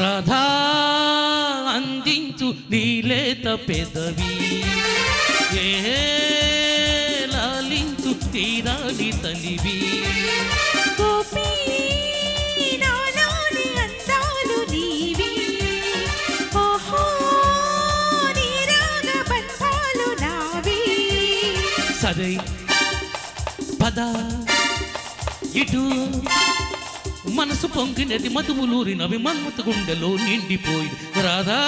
రాధా అందించు నీలేత పెదవి. ఏ లాలించు తీరాలి తలివి గోపీ నాలోని అందాలు నీవి. ఓహో నీ రాగ బంధాలు నావి. సరే పద ఇటు. మనసు పొంగినది మధుములూరినవి మన్మత గుండెలో నిండిపోయింది. రాధా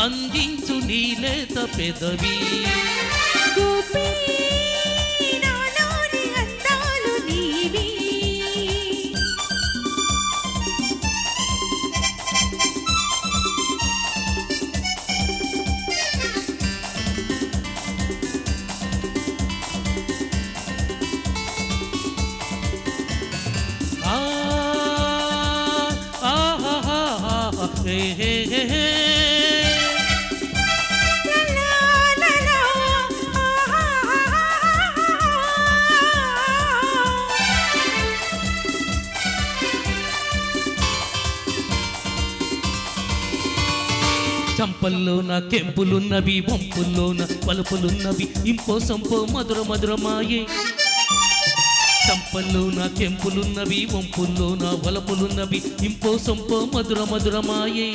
అందించు నీలేత పెదవి. చంపల్లోన కెంపులున్నవి వంపుల్లోన పలుపులున్నవి ఇంపో సంపో మధుర మధురమాయే. చంపల్లోన కెంపులున్నవి వంపుల్లోన వలపులున్నవి. ఇంపో సొంపో మధుర మధురమాయే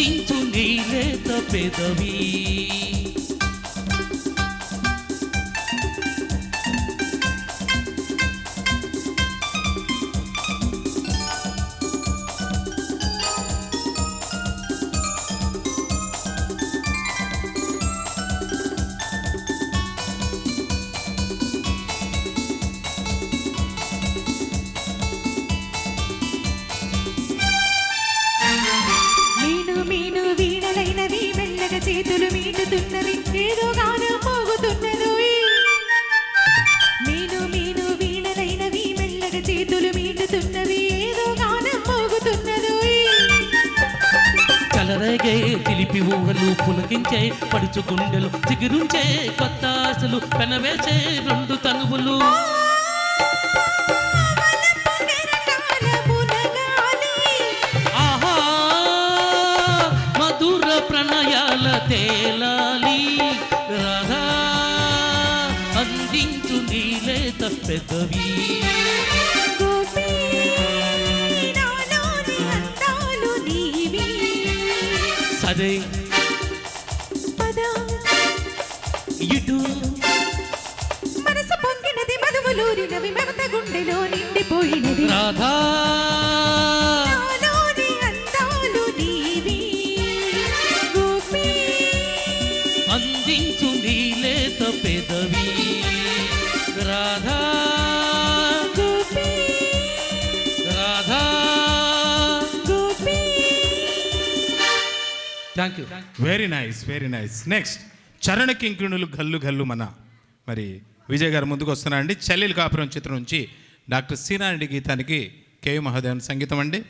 అందించు నీలేత పెదవి. మీను మీను వీణలైనవి మెల్లగా చేతులు మీటుతున్నవి. ఏదో గానం మోగుతున్నదోయ్ కలరగే తెలిపి ఊహలు పులకించే పడుచు గుండెలు చిగురుంచే కొత్త ఆశలు పెనవేసే రెండు తనువులు. ఆహా మధుర ప్రణయాల తేలా నీలేత పెదవి సరే. ఇటు. మనసు పొంగినది మధువులూరినవి మమత గుండెలో నిండిపోయినది రాధా. అందించు నీలేత పెదవి. Radha Radha thank you very nice very nice next చరణ కింకిణులు గల్లు గల్లు మన. మరి విజయ్ గారు ముందుకు వస్తున్నారండి చెల్లెలు కాపురం చిత్రం నుంచి డాక్టర్ సీనారెడ్డి గీతానికి కేవి మహాదేవన్ సంగీతం అండి.